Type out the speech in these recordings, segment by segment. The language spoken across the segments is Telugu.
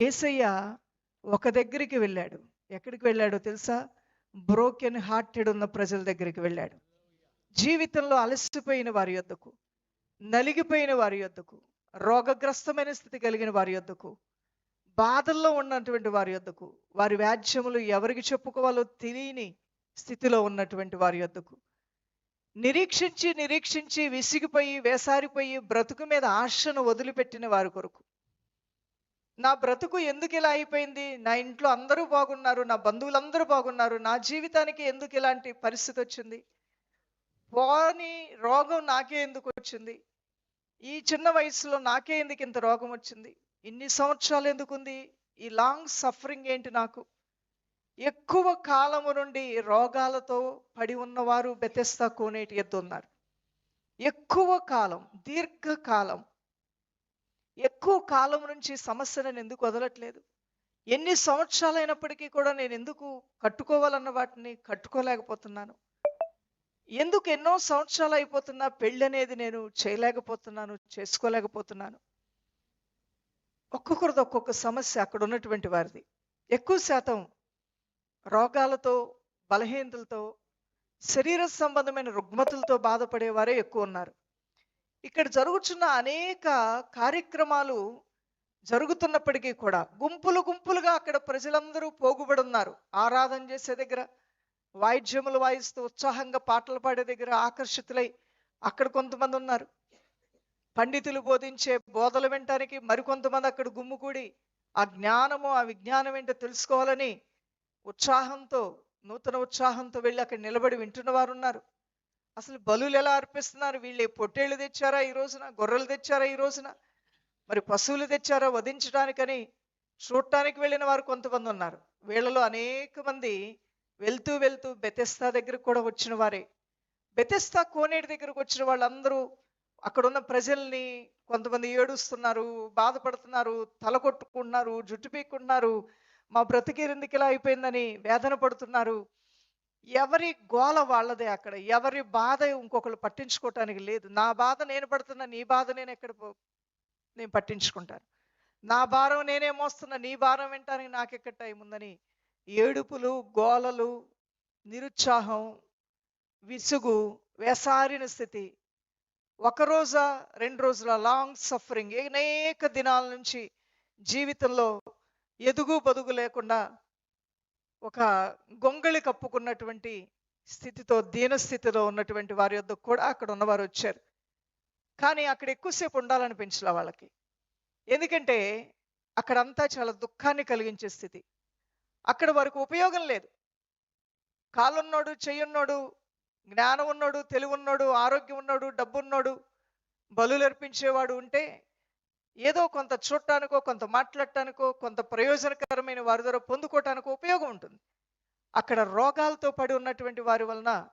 ఏసయ్య ఒక దగ్గరికి వెళ్ళాడు. ఎక్కడికి వెళ్ళాడో తెలుసా? బ్రోకెన్ హార్టెడ్ ఉన్న ప్రజల దగ్గరికి వెళ్ళాడు. జీవితంలో అలసిపోయిన వారి యొద్దకు నలిగిపోయిన వారి యొద్దకు రోగగ్రస్తమైన స్థితి కలిగిన వారి యొద్దకు బాధల్లో ఉన్నటువంటి వారి యొద్దకు వారి వ్యాజ్యములు ఎవరికి చెప్పుకోవాలో తెలియని స్థితిలో ఉన్నటువంటి వారి యొద్దకు నిరీక్షించి నిరీక్షించి విసిగిపోయి వేసారిపోయి బ్రతుకు మీద ఆశను వదిలిపెట్టిన వారి కొరకు నా బ్రతుకు ఎందుకు ఇలా అయిపోయింది? నా ఇంట్లో అందరూ బాగున్నారు నా బంధువులందరూ బాగున్నారు నా జీవితానికి ఎందుకు ఇలాంటి పరిస్థితి వచ్చింది? పోని రోగం నాకే ఎందుకు వచ్చింది? ఈ చిన్న వయసులో నాకే ఎందుకు ఇంత రోగం వచ్చింది? ఇన్ని సంవత్సరాలు ఎందుకుంది? ఈ లాంగ్ సఫరింగ్ ఏంటి నాకు? ఎక్కువ కాలము నుండి రోగాలతో పడి ఉన్నవారు బెతెస్తా కోనేటి ఎద్దు ఉన్నారు ఎక్కువ కాలం దీర్ఘకాలం ఎక్కువ కాలం నుంచి సమస్యలను ఎందుకు వదలట్లేదు? ఎన్ని సంవత్సరాలైనప్పటికీ కూడా నేను ఎందుకు కట్టుకోవాలన్న వాటిని కట్టుకోలేకపోతున్నాను? ఎందుకు ఎన్నో సంవత్సరాలు అయిపోతున్నా పెళ్ళి అనేది నేను చేయలేకపోతున్నాను చేసుకోలేకపోతున్నాను? ఒక్కొక్కరిది ఒక్కొక్క సమస్య అక్కడ ఉన్నటువంటి వారిది. ఎక్కువ శాతం రోగాలతో బలహీనతలతో శరీర సంబంధమైన రుగ్మతులతో బాధపడేవారే ఎక్కువ ఉన్నారు. ఇక్కడ జరుగుతున్న అనేక కార్యక్రమాలు జరుగుతున్నప్పటికీ కూడా గుంపులు గుంపులుగా అక్కడ ప్రజలందరూ పోగుబడున్నారు. ఆరాధన చేసే దగ్గర వాయిద్యములు వాయిస్తూ ఉత్సాహంగా పాటలు పాడే దగ్గర ఆకర్షితులై అక్కడ కొంతమంది ఉన్నారు. పండితులు బోధించే బోధలు వినటానికి మరికొంతమంది అక్కడ గుమ్ముకూడి ఆ జ్ఞానము ఆ విజ్ఞానం ఏంటో తెలుసుకోవాలని ఉత్సాహంతో నూతన ఉత్సాహంతో వెళ్ళి అక్కడ నిలబడి వింటున్న వారు ఉన్నారు అసలు బలులు ఎలా అర్పిస్తున్నారు? వీళ్ళు పొట్టేళ్ళు తెచ్చారా ఈ రోజున? గొర్రెలు తెచ్చారా ఈ రోజున? మరి పశువులు తెచ్చారా? వధించడానికని చూడటానికి వెళ్ళిన వారు కొంతమంది ఉన్నారు. వీళ్ళలో అనేక మంది వెళ్తూ వెళ్తూ బెతెస్తా దగ్గరకు కూడా వచ్చిన వారే. బెతెస్తా కోనేటి దగ్గరకు వచ్చిన వాళ్ళందరూ అక్కడ ఉన్న ప్రజల్ని కొంతమంది ఏడుస్తున్నారు బాధపడుతున్నారు తల కొట్టుకుంటున్నారు జుట్టు పీక్కుంటున్నారు మా బ్రతికేరిందుకు ఇలా అయిపోయిందని వేదన పడుతున్నారు. ఎవరి గోల వాళ్ళదే అక్కడ. ఎవరి బాధ ఇంకొకరు పట్టించుకోవటానికి లేదు. నా బాధ నేను పడుతున్నా నీ బాధ నేను ఎక్కడ నేను పట్టించుకుంటాను. నా భారం నేనే మోస్తున్నా నీ భారం వింటానికి నాకెక్కడ టైం ఉందని ఏడుపులు గోలలు నిరుత్సాహం విసుగు వేసారిన స్థితి. ఒక రోజా రెండు రోజుల లాంగ్ సఫరింగ్ అనేక దినాల నుంచి జీవితంలో ఎదుగు బదుగు లేకుండా ఒక గొంగళి కప్పుకున్నటువంటి స్థితితో దీనస్థితిలో ఉన్నటువంటి వారి వద్ద కూడా అక్కడ ఉన్నవారు వచ్చారు. కానీ అక్కడ ఎక్కువసేపు ఉండాలనిపించలే వాళ్ళకి. ఎందుకంటే అక్కడంతా చాలా దుఃఖాన్ని కలిగించే స్థితి. అక్కడ వారికి ఉపయోగం లేదు. కాలున్నోడు చెయ్యున్నోడు జ్ఞానం ఉన్నోడు తెలివి ఉన్నోడు ఆరోగ్యం ఉన్నాడు డబ్బు ఉన్నోడు ఉంటే ఏదో కొంత చూడటానికో కొంత మాట్లాడటానికో కొంత ప్రయోజనకరమైన వారి ద్వారా పొందుకోవటానికో ఉపయోగం ఉంటుంది. అక్కడ రోగాలతో పడి ఉన్నటువంటి వారి వలన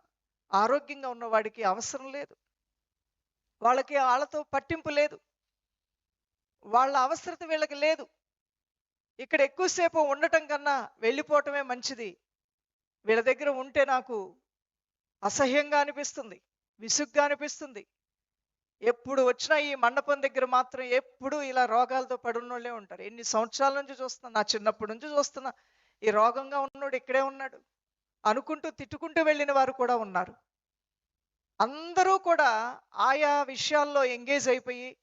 ఆరోగ్యంగా ఉన్న వాడికి అవసరం లేదు. వాళ్ళకి వాళ్ళతో పట్టింపు లేదు. వాళ్ళ అవసరత వీళ్ళకి లేదు. ఇక్కడ ఎక్కువసేపు ఉండటం కన్నా వెళ్ళిపోవటమే మంచిది. వీళ్ళ దగ్గర ఉంటే నాకు అసహ్యంగా అనిపిస్తుంది విసుగ్గా అనిపిస్తుంది. ఎప్పుడు వచ్చినా ఈ మండపం దగ్గర మాత్రం ఎప్పుడు ఇలా రోగాలతో పడున్నోళ్ళే ఉంటారు. ఎన్ని సంవత్సరాల నుంచి చూస్తున్నా నా చిన్నప్పటి నుంచి చూస్తున్నా ఈ రోగంగా ఉన్నోడు ఇక్కడే ఉన్నాడు. అనుకుంటూ తిట్టుకుంటూ వెళ్ళిన వారు కూడా ఉన్నారు. అందరూ కూడా ఆయా విషయాల్లో ఎంగేజ్ అయిపోయి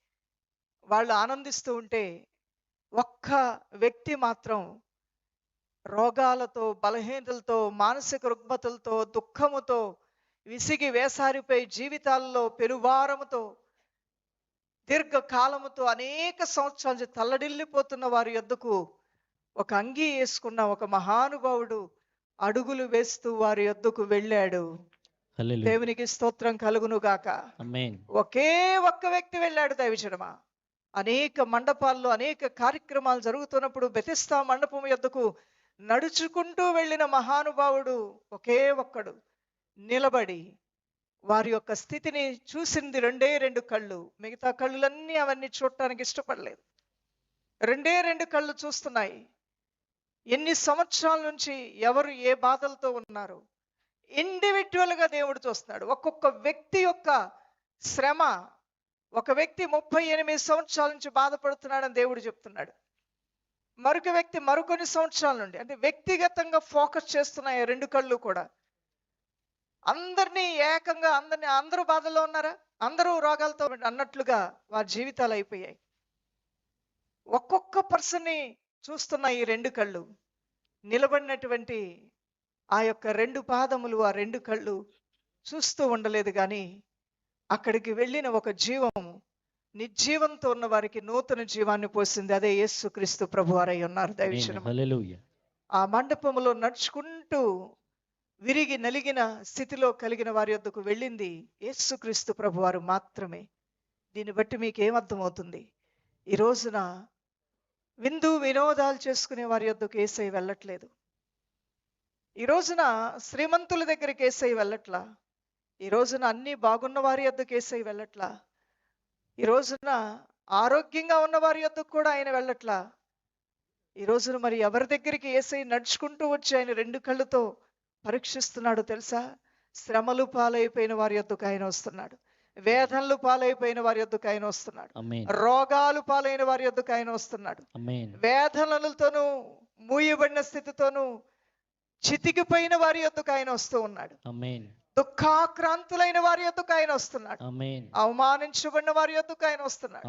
వాళ్ళు ఆనందిస్తూ ఉంటే ఒక్క వ్యక్తి మాత్రం రోగాలతో బలహీనతలతో మానసిక రుగ్మతలతో దుఃఖముతో విసిగి వేసారిపోయి జీవితాల్లో పెరువారముతో దీర్ఘకాలముతో అనేక సంవత్సరాల నుంచి తల్లడిల్లిపోతున్న వారి యొద్దకు ఒక అంగీ వేసుకున్న ఒక మహానుభావుడు అడుగులు వేస్తూ వారి యొద్దకు వెళ్ళాడు. దేవునికి స్తోత్రం కలుగును గాక ఒకే ఒక్క వ్యక్తి వెళ్ళాడు దైవజనమా? అనేక మండపాల్లో అనేక కార్యక్రమాలు జరుగుతున్నప్పుడు బెతిస్తా మండపం యొద్దకు నడుచుకుంటూ వెళ్ళిన మహానుభావుడు ఒకే ఒక్కడు నిలబడి వారి యొక్క స్థితిని చూసింది రెండే రెండు కళ్ళు. మిగతా కళ్ళులన్నీ అవన్నీ చూడటానికి ఇష్టపడలేదు. రెండే రెండు కళ్ళు చూస్తున్నాయి. ఎన్ని సంవత్సరాల నుంచి ఎవరు ఏ బాధలతో ఉన్నారు? ఇండివిజువల్గా దేవుడు చూస్తున్నాడు. ఒక్కొక్క వ్యక్తి యొక్క శ్రమ ఒక వ్యక్తి ముప్పై ఎనిమిది సంవత్సరాల నుంచి బాధపడుతున్నాడని దేవుడు చెప్తున్నాడు. మరొక వ్యక్తి మరికొన్ని సంవత్సరాల నుండి అంటే వ్యక్తిగతంగా ఫోకస్ చేస్తున్నాయి రెండు కళ్ళు కూడా అందరినీ ఏకంగా అందరినీ అందరూ బాధల్లో ఉన్నారా? అందరూ రోగాలతో అన్నట్లుగా వారి జీవితాలు అయిపోయాయి. ఒక్కొక్క పర్సన్ని చూస్తున్న ఈ రెండు కళ్ళు నిలబడినటువంటి ఆ యొక్క రెండు పాదములు ఆ రెండు కళ్ళు చూస్తూ ఉండలేదు కానీ అక్కడికి వెళ్ళిన ఒక జీవం నిర్జీవంతో ఉన్న వారికి నూతన జీవాన్ని పోసింది. అదే యేసు క్రీస్తు ప్రభువారై ఉన్నారు. దైవచనం హల్లెలూయా ఆ మండపములో నడుచుకుంటూ విరిగి నలిగిన స్థితిలో కలిగిన వారి వద్దకు వెళ్ళింది యేసుక్రీస్తు ప్రభువారు మాత్రమే. దీన్ని బట్టి మీకు ఏమర్థమవుతుంది ఈ రోజున విందు వినోదాలు చేసుకునే వారి వద్దకు ఏసై వెళ్ళట్లేదు. ఈ రోజున శ్రీమంతుల దగ్గరికి ఏసై వెళ్ళట్లా? ఈ రోజున అన్ని బాగున్న వారి వద్దకు ఏసై వెళ్ళట్లా? ఈ రోజున ఆరోగ్యంగా ఉన్న వారి వద్దకు కూడా ఆయన వెళ్ళట్లా? ఈ రోజున మరి ఎవరి దగ్గరికి ఏసై నడుచుకుంటూ వచ్చి ఆయన రెండు కళ్ళతో పరీక్షిస్తున్నాడు తెలుసా? శ్రమలు పాలైపోయిన వారి యొద్దకు ఆయన వస్తున్నాడు. వేదనలు పాలైపోయిన వారి యొద్దకు ఆయన వస్తున్నాడు. రోగాలు పాలైన వారి యొద్దకు ఆయన వస్తున్నాడు. వేదనలతోనూ మూయబడిన స్థితితోనూ చితికిపోయిన వారి యొద్దకు ఆయన వస్తూ ఉన్నాడు. దుఃఖాక్రాంతులైన వారి యొద్దకు ఆయన వస్తున్నాడు. అవమానించబడిన వారి యొద్దకు ఆయన వస్తున్నాడు.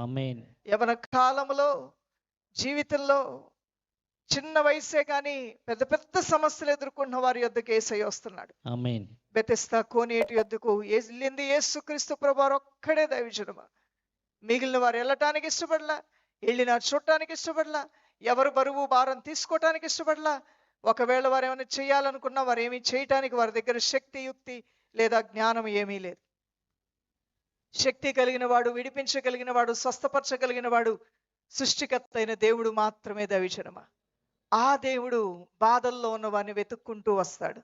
యవన కాలంలో జీవితంలో చిన్న వయసే కానీ పెద్ద పెద్ద సమస్యలు ఎదుర్కొన్న వారి యొద్దకు ఏసై వస్తున్నాడు. బెతెస్తా కోనేటి యొద్దకు వెళ్ళింది యేసుక్రీస్తు ప్రభువారు ఒక్కడే దైవజనమా? మిగిలిన వారు వెళ్ళటానికి ఇష్టపడలా? వెళ్ళిన చూడటానికి ఇష్టపడలా? ఎవరు బరువు భారం తీసుకోవటానికి ఇష్టపడలా? ఒకవేళ వారు ఏమైనా చేయాలనుకున్నా వారు ఏమీ చేయటానికి వారి దగ్గర శక్తి యుక్తి లేదా జ్ఞానం ఏమీ లేదు. శక్తి కలిగిన వాడు విడిపించగలిగిన వాడు స్వస్థపరచగలిగిన వాడు సృష్టికర్త అయిన దేవుడు మాత్రమే దవిచనమా ఆ దేవుడు బాధల్లో ఉన్న వారిని వెతుక్కుంటూ వస్తాడు.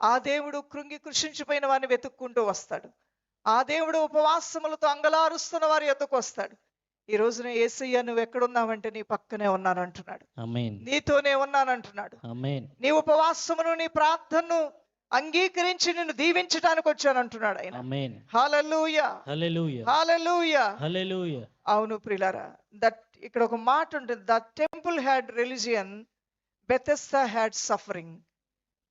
ఆ దేవుడు కృంగి కృషించిపోయిన వారిని వెతుక్కుంటూ వస్తాడు. ఆ దేవుడు ఉపవాసములతో అంగలారుస్తున్న వారి ఎద్దుకు వస్తాడు. ఈ రోజున ఏసయ్య నువ్వు ఎక్కడున్నావంటే నీ పక్కనే ఉన్నానంటున్నాడు. నీతోనే ఉన్నానంటున్నాడు. నీ ఉపవాసమును నీ ప్రార్థనను అంగీకరించి నిన్ను దీవించడానికి వచ్చానంటున్నాడు ఆయన. అవును ప్రిలారా దట్ ఇక్కడ ఒక మాట ఉంటుంది. The temple had religion Bethesda had suffering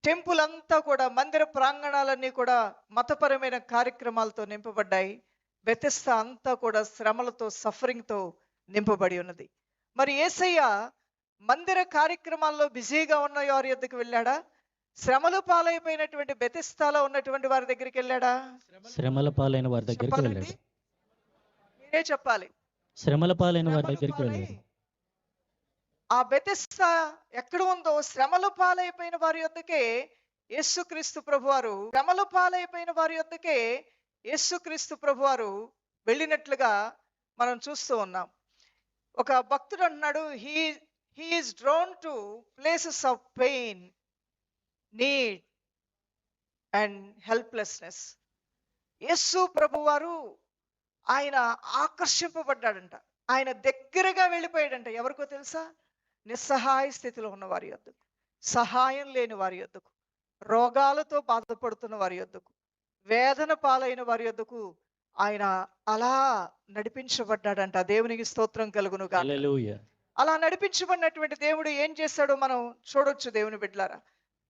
temple అంతా కూడా మందిర ప్రాంగణాలన్నీ కూడా మతపరమైన కార్యక్రమాలతో నింపబడ్డాయి. బెతెస్తా అంతా కూడా శ్రమలతో సఫరింగ్తో నింపబడి ఉన్నది. మరి ఏసయ్య మందిర కార్యక్రమాల్లో బిజీగా ఉన్న వారి యొద్దకు వెళ్ళాడా? శ్రమలు పాలైపోయినటువంటి బెతెస్తాలో ఉన్నటువంటి వారి దగ్గరికి వెళ్ళాడా? శ్రమల పాలైన వారి దగ్గరికి వెళ్ళాడు. మీరే చెప్పాలి. శ్రమల పాలైన వారి దగ్గరికి వెళ్ళాడు. ఆ బెతెస్తా ఎక్కడ ఉందో శ్రమలు పాలైపోయిన వారి యొద్దకే యేసుక్రీస్తు ప్రభువారు శ్రమలు పాలైపోయిన వారి యొద్దకే యేసుక్రీస్తు ప్రభువారు వెళ్ళినట్లుగా మనం చూస్తూ ఉన్నాం. ఒక భక్తుడు అన్నాడు he he is drawn to places of pain need and helplessness. Yesu ప్రభువారు ఆయన ఆకర్షింపబడ్డాడంట. ఆయన దగ్గరగా వెళ్ళిపోయాడంట. ఎవరికో తెలుసా? నిస్సహాయ స్థితిలో ఉన్న వారి యొద్దకు సహాయం లేని వారి యొద్దకు రోగాలతో బాధపడుతున్న వారి యొద్దకు వేదన పాలైన వారి యొద్దకు ఆయన అలా నడిపించబడ్డాడంట. దేవునికి స్తోత్రం కలుగును అలా నడిపించబడినటువంటి దేవుడు ఏం చేశాడో మనం చూడొచ్చు దేవుని బిడ్డలారా.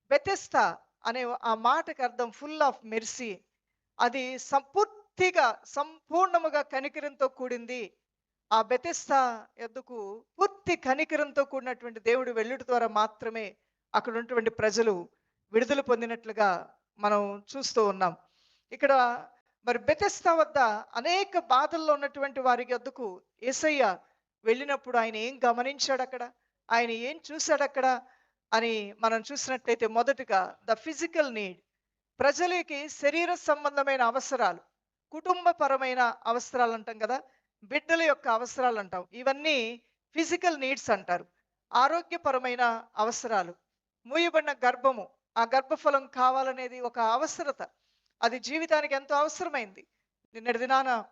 బెతెస్తా అనే ఆ మాటకు అర్థం ఫుల్ ఆఫ్ మెర్సీ. అది సంపూర్తిగా సంపూర్ణముగా కనికరంతో కూడింది. ఆ బెతెస్తా ఎందుకు? పూర్తి కనికరంతో కూడినటువంటి దేవుడు వెళ్ళుట ద్వారా మాత్రమే అక్కడ ఉన్నటువంటి ప్రజలు విడుదల పొందినట్లుగా మనం చూస్తూ ఉన్నాం. ఇక్కడ మరి బెతెస్తా వద్ద అనేక బాధల్లో ఉన్నటువంటి వారి వద్దకు ఏసయ్య వెళ్ళినప్పుడు ఆయన ఏం గమనించాడు అక్కడ? ఆయన ఏం చూశాడు అక్కడ? అని మనం చూసినట్లయితే మొదటగా ద ఫిజికల్ నీడ్. ప్రజలకి శరీర సంబంధమైన అవసరాలు కుటుంబపరమైన అవసరాలు అంటాం కదా? బిడ్డల యొక్క అవసరాలు అంటాం ఇవన్నీ ఫిజికల్ నీడ్స్ అంటారు. ఆరోగ్యపరమైన అవసరాలు. మూయబడిన గర్భము. ఆ గర్భఫలం కావాలనేది ఒక అవసరత. అది జీవితానికి ఎంతో అవసరమైంది. నిన్నటి దినాన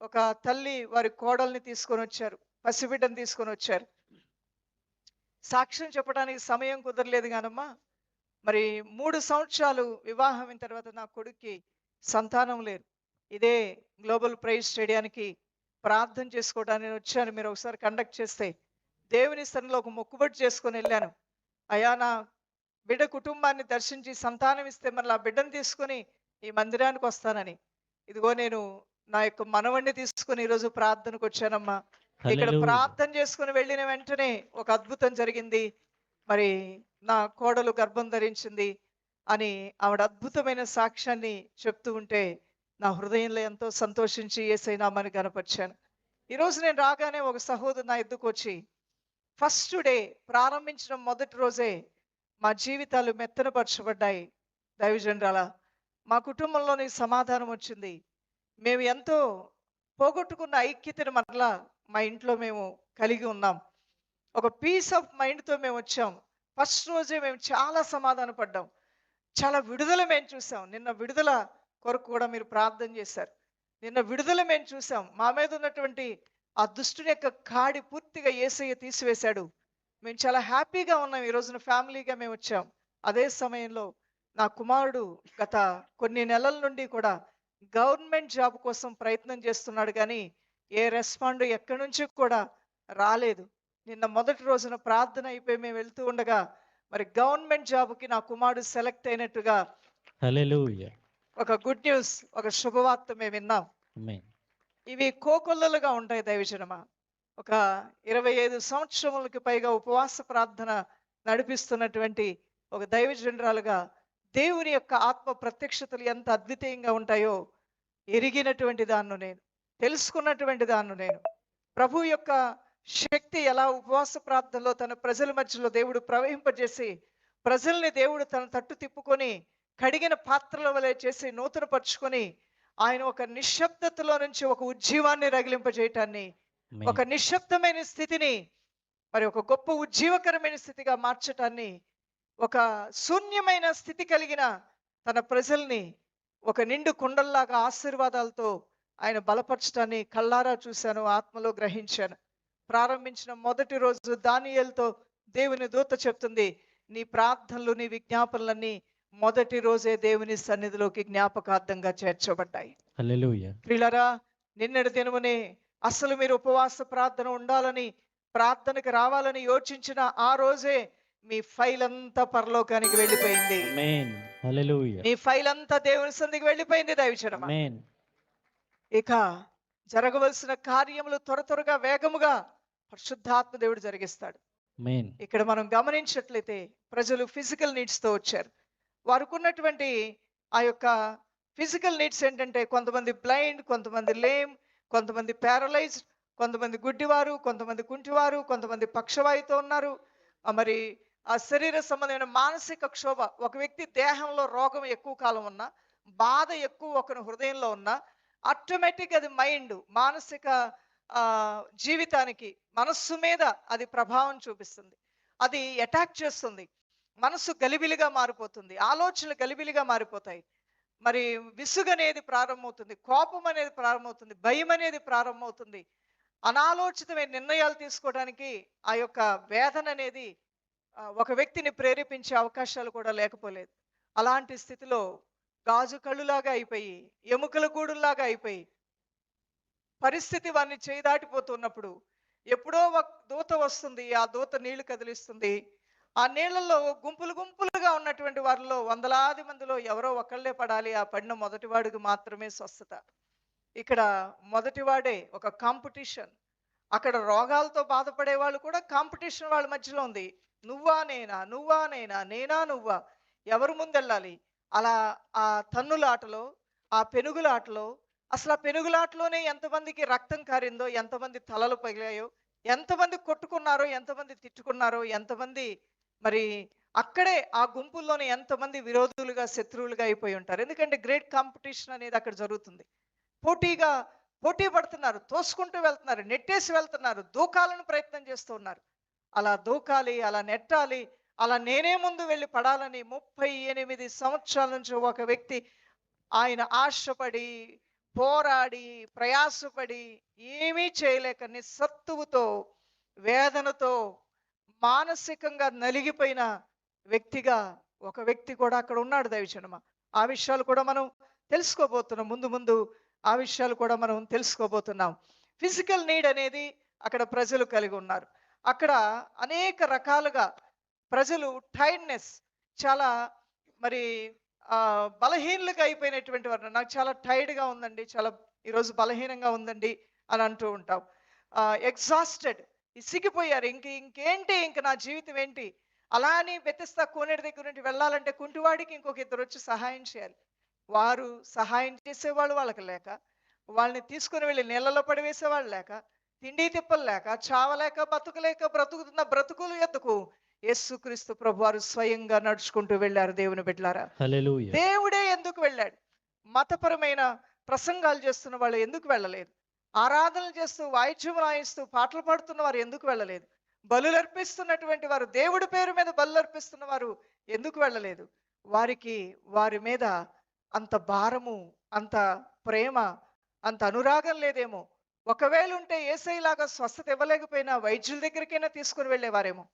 ఒక తల్లి వారి కోడల్ని తీసుకొని వచ్చారు. పసిబిడ్డను తీసుకొని వచ్చారు. సాక్ష్యం చెప్పడానికి సమయం కుదరలేదు కానమ్మా మరి మూడు సంవత్సరాలు వివాహం తర్వాత నా కొడుక్కి సంతానం లేరు ఇదే గ్లోబల్ ప్రైజ్ స్టేడియానికి ప్రార్థన చేసుకోవడానికి నేను వచ్చాను. మీరు ఒకసారి కండక్ట్ చేస్తే దేవుని సన్నిలో ఒక మొక్కుబడి చేసుకొని వెళ్ళాను. అయ్యా నా బిడ్డ కుటుంబాన్ని దర్శించి సంతానం ఇస్తే ఆ బిడ్డను తీసుకొని ఈ మందిరానికి వస్తానని. ఇదిగో నేను నా యొక్క మనవణ్ణి తీసుకొని ఈరోజు ప్రార్థనకు వచ్చానమ్మా. ఇక్కడ. ప్రార్థన చేసుకుని వెళ్ళిన వెంటనే ఒక అద్భుతం జరిగింది. మరి నా కోడలు గర్భం ధరించింది అని ఆవిడ అద్భుతమైన సాక్ష్యాన్ని చెప్తూ ఉంటే నా హృదయంలో ఎంతో సంతోషించి ఏసైనామని కనపరిచాను ఈరోజు నేను రాగానే ఒక సహోదరు నా ఎద్దుకు వచ్చి ఫస్ట్ డే ప్రారంభించిన మొదటి రోజే మా జీవితాలు మెత్తనపరచబడ్డాయి. దైవజనరాల మా కుటుంబంలోని సమాధానం వచ్చింది. మేము ఎంతో పోగొట్టుకున్న ఐక్యతను మరలా మా ఇంట్లో మేము కలిగి ఉన్నాం. ఒక పీస్ ఆఫ్ మైండ్తో మేము వచ్చాం. ఫస్ట్ రోజే మేము చాలా సమాధాన పడ్డాం చాలా విడుదల మేము చూసాం. నిన్న విడుదల కొరకు కూడా మీరు ప్రార్థన చేశారు. నిన్న విడుదల మేము చూసాం. మా మీద ఉన్నటువంటి ఆ దుష్టుని యొక్క కాడి పూర్తిగా ఏసయ్య తీసివేశాడు. మేము చాలా హ్యాపీగా ఉన్నాం. ఈ రోజున ఫ్యామిలీగా మేము వచ్చాం. అదే సమయంలో నా కుమారుడు గత కొన్ని నెలల నుండి కూడా గవర్నమెంట్ జాబ్ కోసం ప్రయత్నం చేస్తున్నాడు కానీ ఏ రెస్పాండ్ ఎక్కడి నుంచి కూడా రాలేదు. నిన్న మొదటి రోజున ప్రార్థన అయిపోయి మేము వెళ్తూ ఉండగా మరి గవర్నమెంట్ జాబ్కి నా కుమారుడు సెలెక్ట్ అయినట్టుగా ఒక గుడ్ న్యూస్ ఒక శుభవార్త మేము విన్నాం. ఇవి కోకొల్లలుగా ఉంటాయి దైవజనమా? ఒక ఇరవై ఐదు సంవత్సరములకి పైగా ఉపవాస ప్రార్థన నడిపిస్తున్నటువంటి ఒక దైవజనరాలుగా దేవుని యొక్క ఆత్మ ప్రత్యక్షతలు ఎంత అద్వితీయంగా ఉంటాయో ఎరిగినటువంటి దాన్ను నేను తెలుసుకున్నటువంటి దాన్ను నేను. ప్రభు యొక్క శక్తి ఎలా ఉపవాస ప్రార్థనలో తన ప్రజల మధ్యలో దేవుడు ప్రవహింపజేసి ప్రజల్ని దేవుడు తన తట్టు తిప్పుకొని కడిగిన పాత్రల వలె చేసి నూతనపరుచుకొని ఆయన ఒక నిశ్శబ్దతలో నుంచి ఒక ఉజ్జీవాన్ని రగిలింపజేయటాన్ని. ఒక నిశ్శబ్దమైన స్థితిని మరి ఒక గొప్ప ఉజ్జీవకరమైన స్థితిగా మార్చటాన్ని ఒక శూన్యమైన స్థితి కలిగిన తన ప్రజల్ని ఒక నిండు కుండల్లాగా ఆశీర్వాదాలతో ఆయన బలపరచడాన్ని కళ్ళారా చూశాను ఆత్మలో గ్రహించాను ప్రారంభించిన మొదటి రోజు దానియేలుతో దేవుని దూత చెప్తుంది నీ ప్రార్థనలు నీ విజ్ఞాపనలన్నీ మొదటి రోజే దేవుని సన్నిధిలోకి జ్ఞాపకార్థంగా చేర్చబడ్డాయి. ప్రియులరా నిన్నటి దినమునే అసలు మీరు ఉపవాస ప్రార్థన ఉండాలని ప్రార్థనకు రావాలని యోచించిన ఆ రోజే మీ ఫైల్ అంతా పరలోకానికి వెళ్ళిపోయింది. మీ ఫైల్ అంతా దేవుని సంధికి వెళ్ళిపోయింది ఆమేన్. ఇక జరగవలసిన కార్యములు త్వర త్వరగా వేగముగా పరిశుద్ధాత్మ దేవుడు జరిగిస్తాడు. ఇక్కడ మనం గమనించినట్లయితే ప్రజలు ఫిజికల్ నీడ్స్తో వచ్చారు వారికి ఉన్నటువంటి ఆ యొక్క ఫిజికల్ నీడ్స్ ఏంటంటే కొంతమంది బ్లైండ్ కొంతమంది లేమ్ కొంతమంది ప్యారలైజ్డ్ కొంతమంది గుడ్డివారు కొంతమంది కుంటివారు కొంతమంది పక్షవాయుతో ఉన్నారు. మరి ఆ శరీర సంబంధమైన మానసిక క్షోభ ఒక వ్యక్తి దేహంలో రోగం ఎక్కువ కాలం ఉన్నా బాధ ఎక్కువ ఒకరి హృదయంలో ఉన్నా ఆటోమేటిక్ అది మైండ్ మానసిక జీవితానికి మనస్సు మీద అది ప్రభావం చూపిస్తుంది. అది అటాక్ చేస్తుంది. మనసు గలిబిలిగా మారిపోతుంది ఆలోచనలు గలిబిలిగా మారిపోతాయి. మరి విసుగు అనేది ప్రారంభమవుతుంది కోపం అనేది ప్రారంభమవుతుంది భయం అనేది ప్రారంభమవుతుంది. అనాలోచితమైన నిర్ణయాలు తీసుకోవడానికి ఆ యొక్క వేదన అనేది ఒక వ్యక్తిని ప్రేరేపించే అవకాశాలు కూడా లేకపోలేదు. అలాంటి స్థితిలో గాజు కళ్ళులాగా అయిపోయి ఎముకల గూడులాగా అయిపోయి పరిస్థితి వారిని చేయి దాటిపోతున్నప్పుడు ఎప్పుడో ఒక దూత వస్తుంది ఆ దూత నీళ్ళు కదిలిస్తుంది. ఆ నీళ్ళలో గుంపులు గుంపులుగా ఉన్నటువంటి వారిలో వందలాది మందిలో ఎవరో ఒకళ్ళే పడాలి. ఆ పడిన మొదటివాడికి మాత్రమే స్వస్థత. ఇక్కడ మొదటివాడే ఒక కాంపిటీషన్. అక్కడ రోగాలతో బాధపడే వాళ్ళు కూడా కాంపిటీషన్ వాళ్ళ మధ్యలో ఉంది. నువ్వా నేనా? నువ్వా నేనా? నేనా నువ్వా? ఎవరు ముందెళ్ళాలి? అలా ఆ తన్నులాటలో ఆ పెనుగులాటలో అసలు ఆ పెనుగులాటలోనే ఎంతమందికి రక్తం కారిందో ఎంతమంది తలలు పగిలాయో ఎంతమంది కొట్టుకున్నారో ఎంతమంది తిట్టుకున్నారో ఎంతమంది మరి అక్కడే ఆ గుంపుల్లోనే ఎంతమంది విరోధులుగా శత్రువులుగా అయిపోయి ఉంటారు. ఎందుకంటే గ్రేట్ కాంపిటీషన్ అనేది అక్కడ జరుగుతుంది. పోటీగా పోటీ పడుతున్నారు తోసుకుంటూ వెళ్తున్నారు నెట్టేసి వెళ్తున్నారు దూకాలను ప్రయత్నం చేస్తూ ఉన్నారు. అలా దూకాలి అలా నెట్టాలి అలా నేనే ముందు వెళ్ళి పడాలని ముప్పై ఎనిమిది సంవత్సరాల నుంచి ఒక వ్యక్తి ఆయన ఆశపడి పోరాడి ప్రయాసపడి ఏమీ చేయలేక నిస్సత్తువుతో వేదనతో మానసికంగా నలిగిపోయిన వ్యక్తిగా ఒక వ్యక్తి కూడా అక్కడ ఉన్నాడు దైవచనమ ఆ విషయాలు కూడా మనం తెలుసుకోబోతున్నాం. ముందు ముందు ఆ విషయాలు కూడా మనం తెలుసుకోబోతున్నాం. ఫిజికల్ నీడ్ అనేది అక్కడ ప్రజలు కలిగి ఉన్నారు. అక్కడ అనేక రకాలుగా ప్రజలు టైర్డ్నెస్ చాలా మరి బలహీనలుగా అయిపోయినటువంటి వారు నాకు చాలా టైర్డ్గా ఉందండి చాలా ఈరోజు బలహీనంగా ఉందండి అని అంటూ ఉంటాం. ఎగ్జాస్టెడ్ ఇసిగిపోయారు ఇంక ఇంకేంటి? ఇంక నా జీవితం ఏంటి? అలా అని బెత్తెస్తా కోనేటి దగ్గర నుండి వెళ్ళాలంటే కుంటివాడికి ఇంకొక ఇద్దరు వచ్చి సహాయం చేయాలి. వారు సహాయం చేసేవాళ్ళు వాళ్ళకి లేక వాళ్ళని తీసుకుని వెళ్ళి నీళ్ళలో పడివేసేవాళ్ళు లేక తిండి తిప్పలు లేక చావలేక బతుకులేక బ్రతుకుతున్న బ్రతుకులు ఎత్తుకు యేసుక్రీస్తు ప్రభు వారు స్వయంగా నడుచుకుంటూ వెళ్ళారు దేవుని బిడ్డలారా. హల్లెలూయా. దేవుడే ఎందుకు వెళ్ళాడు? మతపరమైన ప్రసంగాలు చేస్తున్న వాళ్ళు ఎందుకు వెళ్ళలేదు? ఆరాధనలు చేస్తూ వాయిద్యం వాయిస్తూ పాటలు పాడుతున్న వారు ఎందుకు వెళ్ళలేదు? బలు అర్పిస్తున్నటువంటి వారు దేవుడి పేరు మీద బలు అర్పిస్తున్న వారు ఎందుకు వెళ్ళలేదు? వారికి వారి మీద అంత భారము అంత ప్రేమ అంత అనురాగం లేదేమో. ఒకవేళ ఉంటే ఏసైలాగా స్వస్థత ఇవ్వలేకపోయినా వైద్యుల దగ్గరికైనా తీసుకుని వెళ్ళేవారేమో.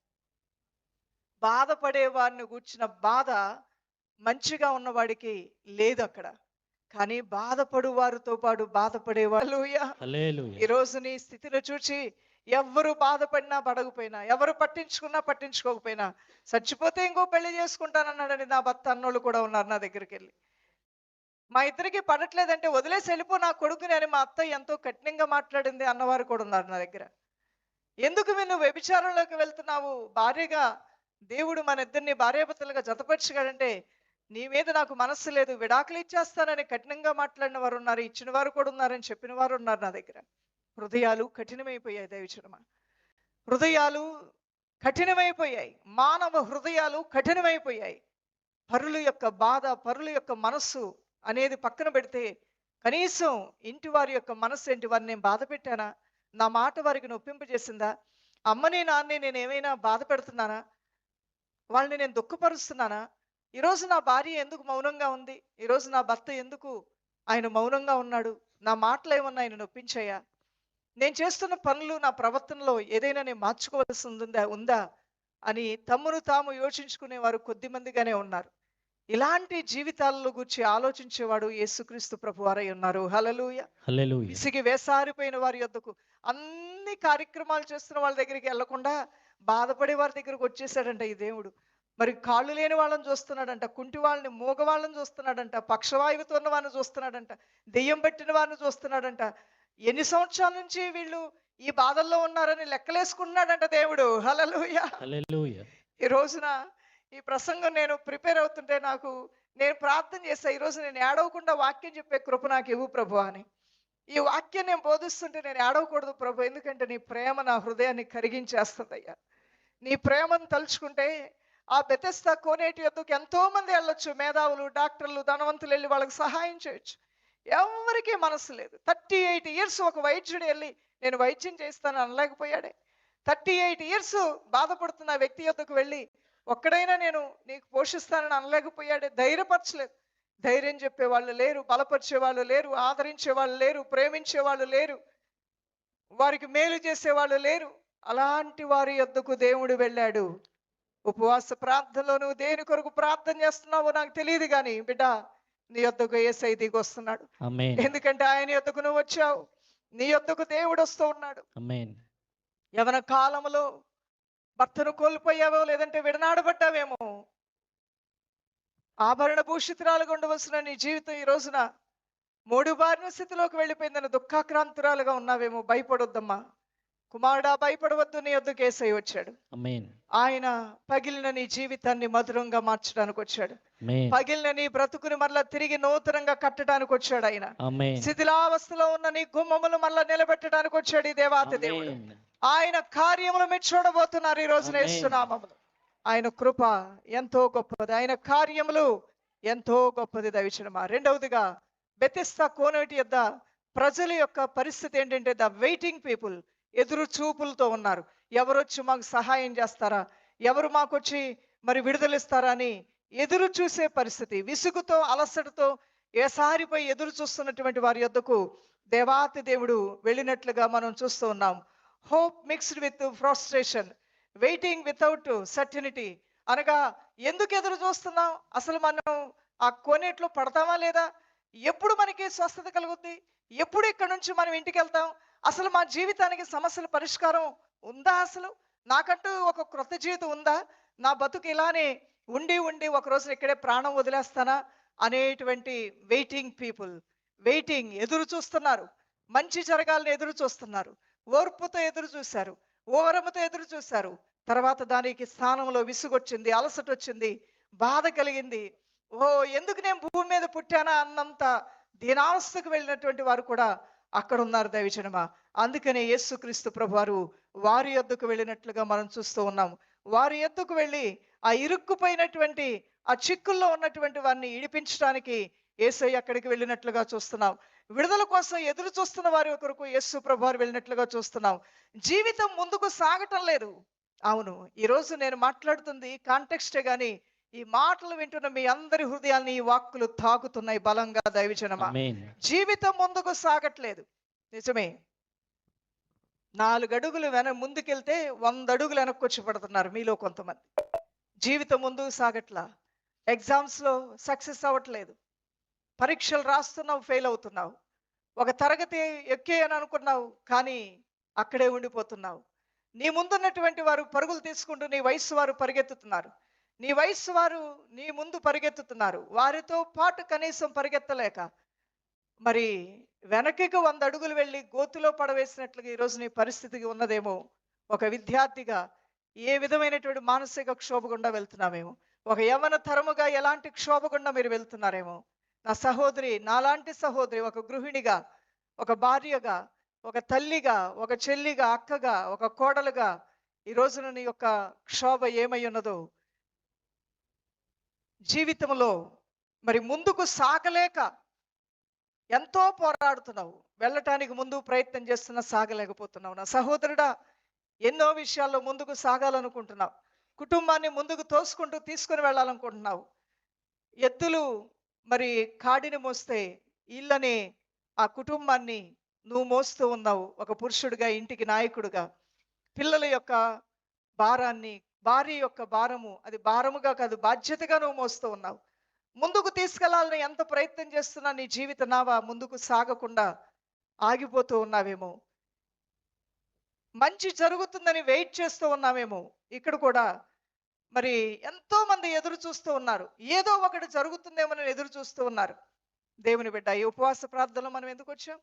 బాధపడే వారిని కూర్చిన బాధ మంచిగా ఉన్నవాడికి లేదు అక్కడ. కానీ బాధపడు వారితో పాటు బాధపడే వాళ్ళు ఈ రోజు నీ స్థితిని చూచి ఎవరు బాధపడినా పడకపోయినా ఎవరు పట్టించుకున్నా పట్టించుకోకపోయినా చచ్చిపోతే ఇంకో పెళ్ళి చేసుకుంటానన్నాడని నా భర్త. అన్నోళ్ళు కూడా ఉన్నారు నా దగ్గరికి వెళ్ళి మా ఇద్దరికి పడట్లేదంటే వదిలేసి వెళ్ళిపో నా కొడుకుని అని మా అత్త ఎంతో కఠినంగా మాట్లాడింది. అన్నవారు కూడా ఉన్నారు నా దగ్గర. ఎందుకు మీరు వ్యభిచారంలోకి వెళ్తున్నావు? భార్యగా దేవుడు మన ఇద్దరిని భార్యాభర్తలుగా జతపరచగాడంటే నీ మీద నాకు మనస్సు లేదు విడాకులు ఇచ్చేస్తానని కఠినంగా మాట్లాడిన వారు ఉన్నారు ఇచ్చిన వారు కూడా ఉన్నారని చెప్పిన వారు ఉన్నారు నా దగ్గర. హృదయాలు కఠినమైపోయాయి దైవచనమ హృదయాలు కఠినమైపోయాయి మానవ హృదయాలు కఠినమైపోయాయి. పరుల యొక్క బాధ పరుల యొక్క మనస్సు అనేది పక్కన పెడితే కనీసం ఇంటి వారి యొక్క మనస్సు ఏంటి వారిని నేను బాధ పెట్టానా? నా మాట వారికి నొప్పింపజేసిందా అమ్మని నాన్నే నేను ఏమైనా బాధ పెడుతున్నానా? వాళ్ళని నేను దుఃఖపరుస్తున్నానా? ఈరోజు నా భార్య ఎందుకు మౌనంగా ఉంది? ఈరోజు నా భర్త ఎందుకు ఆయన మౌనంగా ఉన్నాడు? నా మాటలు ఏమన్నా ఆయన నొప్పించాయా? నేను చేస్తున్న పనులు నా ప్రవర్తనలో ఏదైనా నేను మార్చుకోవాల్సి ఉందా ఉందా అని తమ్మును తాము యోచించుకునే వారు కొద్ది మందిగానే ఉన్నారు. ఇలాంటి జీవితాలలో గురించి ఆలోచించేవాడు యేసుక్రీస్తు ప్రభు వారై ఉన్నారు. హలలుయ విసిగి వేసారిపోయిన వారి యొద్దకు అన్ని కార్యక్రమాలు చేస్తున్న వాళ్ళ దగ్గరికి వెళ్ళకుండా బాధపడే వారి దగ్గరకు వచ్చేసాడంట ఈ దేవుడు. మరి కాళ్ళు లేని వాళ్ళని చూస్తున్నాడంట కుంటి వాళ్ళని మూగ వాళ్ళని చూస్తున్నాడంట పక్షవాయువుతో ఉన్న వారిని చూస్తున్నాడంట దెయ్యం పెట్టిన వారిని చూస్తున్నాడంట. ఎన్ని సంవత్సరాల నుంచి వీళ్ళు ఈ బాధల్లో ఉన్నారని లెక్కలేసుకున్నాడంట దేవుడు. హలలుయ ఈ రోజున ఈ ప్రసంగం నేను ప్రిపేర్ అవుతుంటే నాకు నేను ప్రార్థన చేస్తా. ఈ రోజు నేను ఏడవకుండా వాక్యం చెప్పే కృప నాకు ఇవ్వు ప్రభు అని. ఈ వాక్యం నేను బోధిస్తుంటే నేను ఏడవకూడదు ప్రభు. ఎందుకంటే నీ ప్రేమ నా హృదయాన్ని కరిగించేస్తుందయ్యా. నీ ప్రేమను తలుచుకుంటే ఆ బెతెస్త కోనేటి యొద్దకు ఎంతో మంది వెళ్ళొచ్చు మేధావులు డాక్టర్లు ధనవంతులు వెళ్ళి వాళ్ళకి సహాయం చేయొచ్చు. ఎవరికీ మనసు లేదు. థర్టీ ఎయిట్ ఇయర్స్ ఒక వైద్యుడు వెళ్ళి నేను వైద్యం చేస్తాను అనలేకపోయాడే. థర్టీ ఎయిట్ ఇయర్స్ బాధపడుతున్న వ్యక్తి యొద్దకు వెళ్ళి ఒక్కడైనా నేను నీకు పోషిస్తానని అనలేకపోయాడే. ధైర్యపరచలేదు. ధైర్యం చెప్పే వాళ్ళు లేరు బలపరిచే వాళ్ళు లేరు ఆదరించే వాళ్ళు లేరు ప్రేమించే వాళ్ళు లేరు వారికి మేలు చేసే వాళ్ళు లేరు. అలాంటి వారి యొద్దకు దేవుడు వెళ్ళాడు. ఉపవాస ప్రార్థనలో నువ్వు దేని కొరకు ప్రార్థన చేస్తున్నావో నాకు తెలియదు కానీ బిడ్డ నీ యొద్దకు ఏసై దిగి వస్తున్నాడు. ఎందుకంటే ఆయన యొద్దకు నువ్వు వచ్చావు. నీ యొద్దకు దేవుడు వస్తూ ఉన్నాడు. యవన కాలములో భర్తను కోల్పోయావో లేదంటే విడనాడబడ్డావేమో ఆభరణ భూషితురాలుగా ఉండవలసిన నీ జీవితం ఈ రోజున మూడు బారిన స్థితిలోకి వెళ్ళిపోయిందని దుఃఖాక్రాంతురాలుగా ఉన్నావేమో భయపడొద్దమ్మా. కుమారుడా భయపడవద్దు నీ వద్దు కేసై వచ్చాడు. ఆయన పగిలిన నీ జీవితాన్ని మధురంగా మార్చడానికి వచ్చాడు. పగిలిన నీ బ్రతుకుని మరలా తిరిగి నూతనంగా కట్టడానికి వచ్చాడు ఆయన. శిథిలావస్థలో ఉన్న నీ గుమ్మములు మరలా నిలబెట్టడానికి వచ్చాడు ఈ దేవాతి దేవుడు. ఆయన కార్యములు మీరు చూడబోతున్నారు ఈ రోజున. యేసునామములో ఆయన కృప ఎంతో గొప్పది. ఆయన కార్యములు ఎంతో గొప్పది దవిచనమా. రెండవదిగా బెతిస్తా కోనేటి యొద్ద ప్రజల యొక్క పరిస్థితి ఏంటంటే ద వెయిటింగ్ పీపుల్. ఎదురు చూపులతో ఉన్నారు. ఎవరొచ్చి మాకు సహాయం చేస్తారా? ఎవరు మాకొచ్చి మరి విడుదలిస్తారా అని ఎదురు చూసే పరిస్థితి. విసుగుతో అలసటతో ఏసారిపై ఎదురు చూస్తున్నటువంటి వారి యొద్దకు దేవాతి దేవుడు వెళ్ళినట్లుగా మనం చూస్తూ ఉన్నాం. Hope mixed with frustration waiting without certainty. అనగా ఎందుకు ఎదురు చూస్తున్నాం? అసలు మనం ఆ కోనేట్లో పడతామా లేదా? ఎప్పుడు మనకి స్వస్థత కలుగుద్ది? ఎప్పుడు ఇక్కడ నుంచి మనం ఇంటికి వెళ్తాం? అసలు మా జీవితానికి సమస్యల పరిష్కారం ఉందా అసలు? నాకంటూ ఒక క్రొత్త జీవితం ఉందా? నా బతుకు ఇలానే ఉండి ఉండి ఒక రోజున ఇక్కడే ప్రాణం వదిలేస్తానా? అనేటువంటి వెయిటింగ్ పీపుల్ వెయిటింగ్ ఎదురు చూస్తున్నారు. మంచి జరగాలని ఎదురు చూస్తున్నారు. ఓర్పుతో ఎదురు చూశారు. ఓరముతో ఎదురు చూశారు. తర్వాత దానికి స్థానంలో విసుగొచ్చింది అలసట వచ్చింది బాధ కలిగింది. ఓ ఎందుకు నేను భూమి మీద పుట్టానా? అన్నంత దీనావస్థకు వెళ్ళినటువంటి వారు కూడా అక్కడ ఉన్నారు దైవజనమా? అందుకనే యేసుక్రీస్తు ప్రభువారు వారి యొద్దకు వెళ్ళినట్లుగా మనం చూస్తూ ఉన్నాం. వారి యొద్దకు వెళ్ళి ఆ ఇరుక్కుపోయినటువంటి ఆ చిక్కుల్లో ఉన్నటువంటి వారిని ఇడిపించడానికి ఏసై అక్కడికి వెళ్ళినట్లుగా చూస్తున్నాం. విడుదల కోసం ఎదురు చూస్తున్న వారి కొరకు యేసు ప్రభువారు వెళ్ళినట్లుగా చూస్తున్నాం. జీవితం ముందుకు సాగటం లేదు. అవును ఈరోజు నేను మాట్లాడుతుంది కాంటెక్స్టే కానీ ఈ మాటలు వింటున్న మీ అందరి హృదయాల్ని ఈ వాక్కులు తాకుతున్నాయి బలంగా దైవజనమా. జీవితం ముందుకు సాగట్లేదు. నిజమే. నాలుగు అడుగులు వెన ముందుకెళ్తే వంద అడుగులు వెనక్కి వచ్చి పడుతున్నారు మీలో కొంతమంది. జీవితం ముందుకు సాగట్లా. ఎగ్జామ్స్లో సక్సెస్ అవ్వట్లేదు. పరీక్షలు రాస్తున్నావు ఫెయిల్ అవుతున్నావు. ఒక తరగతి ఎక్కేయని అనుకున్నావు కానీ అక్కడే ఉండిపోతున్నావు. నీ ముందున్నటువంటి వారు పరుగులు తీసుకుంటూ నీ వయస్సు వారు పరిగెత్తుతున్నారు. నీ వయస్సు వారు నీ ముందు పరిగెత్తుతున్నారు. వారితో పాటు కనీసం పరిగెత్తలేక. మరి వెనక్కి వంద అడుగులు వెళ్ళి గోతులో పడవేసినట్లుగా ఈరోజు నీ పరిస్థితికి ఉన్నదేమో ఒక విద్యార్థిగా ఏ విధమైనటువంటి మానసిక క్షోభ గుండా వెళ్తున్నామేమో ఒక యవన తరముగా ఎలాంటి క్షోభ గుండా మీరు వెళ్తున్నారేమో? నా సహోదరి నాలాంటి సహోదరి ఒక గృహిణిగా ఒక భార్యగా ఒక తల్లిగా ఒక చెల్లిగా అక్కగా ఒక కోడలుగా ఈ రోజున నీ యొక్క క్షోభ ఏమై ఉన్నదో జీవితంలో మరి ముందుకు సాగలేక ఎంతో పోరాడుతున్నావు. వెళ్ళటానికి ముందు ప్రయత్నం చేస్తున్నా సాగలేకపోతున్నావు. నా సహోదరుడా ఎన్నో విషయాల్లో ముందుకు సాగాలనుకుంటున్నావు. కుటుంబాన్ని ముందుకు తోసుకుంటూ తీసుకుని వెళ్ళాలనుకుంటున్నావు. ఎద్దులు మరి కాడిని మోస్తే ఇళ్ళని ఆ కుటుంబాన్ని నువ్వు మోస్తూ ఉన్నావు. ఒక పురుషుడిగా ఇంటికి నాయకుడిగా. పిల్లల యొక్క భారాన్ని భార్య యొక్క భారము అది భారముగా కాదు బాధ్యతగా నువ్వు మోస్తూ ఉన్నావు. ముందుకు తీసుకెళ్ళాలని ఎంత ప్రయత్నం చేస్తున్నా నీ జీవిత నావా ముందుకు సాగకుండా ఆగిపోతూ ఉన్నావేమో. మంచి జరుగుతుందని వెయిట్ చేస్తూ ఉన్నామేమో ఇక్కడ కూడా మరి ఎంతో మంది ఎదురు చూస్తూ ఉన్నారు. ఏదో ఒకటి జరుగుతుందేమోనని ఎదురు చూస్తూ ఉన్నారు. దేవుని బిడ్డ ఈ ఉపవాస ప్రార్థనలో మనం ఎందుకు వచ్చాం?